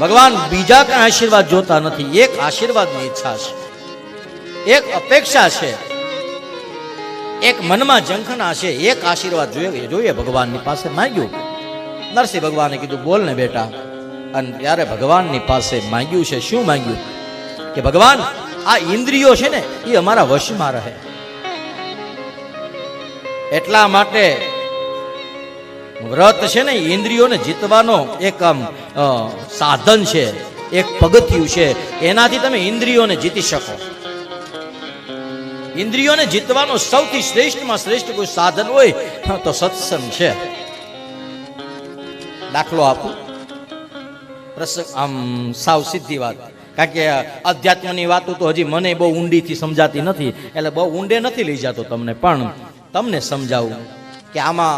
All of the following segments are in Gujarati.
ભગવાન બીજા કઈ આશીર્વાદ જોતા નથી? એક આશીર્વાદની ઈચ્છા છે. એક અપેક્ષા છે. એક મનમાં ઝંખના છે. એક આશીર્વાદ જોઈએ જોઈએ ભગવાનની પાસે માંગ્યું. નરસિંહ ભગવાને કીધું, બોલ ને બેટા. અને ત્યારે ભગવાનની પાસે માંગ્યું છે. શું માંગ્યું? કે ભગવાન, આ ઇન્દ્રિયો છે ને, એ અમારા વશમાં રહે. એટલા માટે વ્રત છે ને, ઇન્દ્રિયોને જીતવાનો એક આમ સાધન છે, એક પગથિયું છે. એનાથી તમે ઇન્દ્રિયોને જીતી શકો. ઇન્દ્રિયોને જીતવાનો સૌથી શ્રેષ્ઠમાં શ્રેષ્ઠ કોઈ સાધન હોય તો સત્સંગ છે. દાખલો આપું. પ્રસંગ, આમ, સાવ સીધી વાત. કારણ કે અધ્યાત્મની વાતો તો હજી મને બહુ ઊંડીથી સમજાતી નથી, એટલે બહુ ઊંડે નથી લઈ જતો તમને, પણ તમને સમજાવું કે આમાં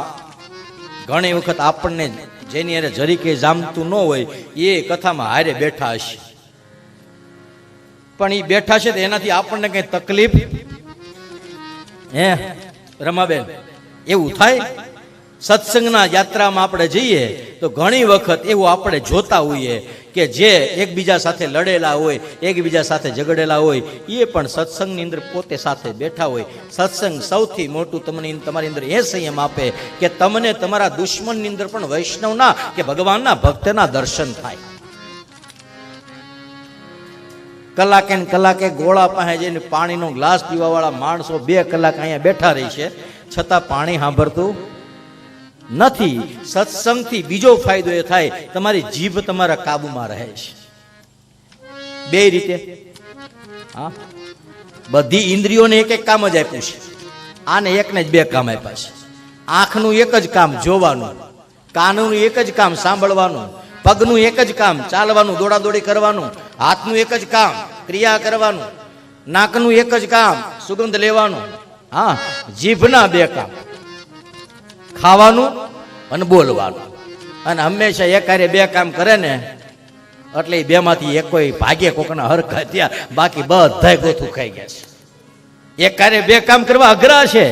ઘણી વખત આપણને જેની અરે જરીકે જામતું ન હોય, એ કથામાં હારે બેઠા હશે. પણ એ બેઠા છે તો એનાથી આપણને કઈ તકલીફ? હે, રમાબેન, એવું થાય? સત્સંગના યાત્રામાં આપણે જઈએ, તો ઘણી વખત એવું આપણે જોતા હોઈએ કે જે એકબીજા સાથે લડેલા હોય, એકબીજા સાથે ઝઘડેલા હોય, એ પણ સત્સંગની અંદર પોતે સાથે બેઠા હોય. સત્સંગ સૌથી મોટું તમને તમારી અંદર એ સંયમ આપે કે તમને તમારા દુશ્મનની અંદર પણ વૈષ્ણવના, કે ભગવાનના ભક્તના દર્શન થાય. કલાકે ને કલાકે ગોળા પાસે જઈને પાણીનો ગ્લાસ પીવાવાળા માણસો બે કલાક અહીંયા બેઠા રહી છે. છતાં પાણી સાંભળતું નથી, સત્સંગથી બીજો ફાયદો એ થાય, તમારી જીભ તમારા કાબુમાં રહે છે. બે રીતે. હા? બધી ઇન્દ્રિયોને એક એક કામ જ આપ્યું છે. આને એકને જ બે કામ આપ્યા છે. આંખનું એક જ કામ જોવાનું, કાનનું એક જ કામ સાંભળવાનું, પગનું એક જ કામ ચાલવાનું, દોડાદોડી કરવાનું, હાથનું એક જ કામ ક્રિયા કરવાનું, નાકનું એક જ કામ સુગંધ લેવાનું. હા, જીભના બે કામ. ખાવાનું અને બોલવાનું. અને હંમેશા એકારે બે કામ કરે ને, એટલે એ બેમાંથી એક કોઈ ભાગે કોકના હરખા થયા, બાકી બધાય ગોથું ખાઈ ગયા છે. એકારે બે કામ કરવા અઘરા છે,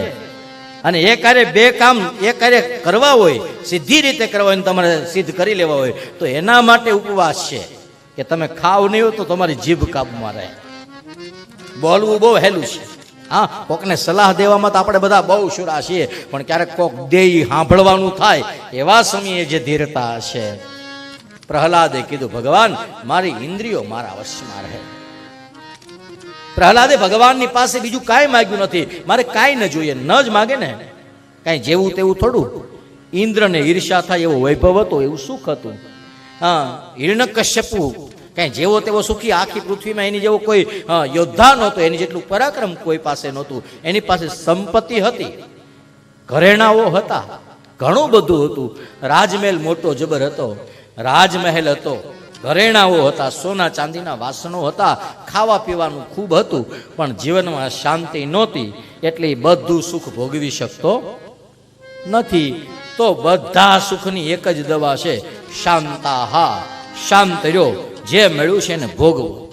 અને એકારે બે કામ એકારે કરવા હોય, સીધી રીતે કરવા હોય તમારે સિદ્ધ કરી લેવા હોય, તો એના માટે ઉપવાસ છે. કે તમે ખાવ નહીં હો તો તમારી જીભ કાબુમાં રહે. બોલવું બહુ હેલું છે. હા, કોકને સલાહ દેવામાં તો આપણે બધા બહુ શુરા છીએ, પણ ક્યારેક કોક દે ઈ સાંભળવાનું થાય, એવા સમયે જે ધીરતા છે પ્રહલાદે કીધું, ભગવાન, મારી ઇન્દ્રિયો મારા વશમાં રહે. પ્રહલાદે ભગવાનની પાસે બીજું કાંઈ માગ્યું નથી. મારે કાંઈ ન જોઈએ, ન જ માગે ને. કાંઈ જેવું તેવું થોડું. ઇન્દ્રને ઈર્ષા થાય એવો વૈભવ હતો, એવું સુખ હતું. હા, હિરણ્યકશ્યપુ કાંઈ જેવો તેવો સુખી આખી પૃથ્વીમાં એની જેવો કોઈ યોદ્ધા નહોતો, એની જેટલું પરાક્રમ કોઈ પાસે નહોતું. એની પાસે સંપત્તિ હતી. ઘરેણાઓ હતા. ઘણું બધું હતું. રાજમહેલ મોટો જબર હતો. રાજમહેલ હતો. ઘરેણાઓ હતા. સોના ચાંદીના વાસણો હતા. ખાવા પીવાનું ખૂબ હતું. પણ જીવનમાં શાંતિ નહોતી. એટલે બધું સુખ ભોગવી શકતો નથી. તો બધા સુખની એક જ દવા છે. શાંતા હા શાંત રહ્યો. જે મળ્યું છે એને ભોગવું.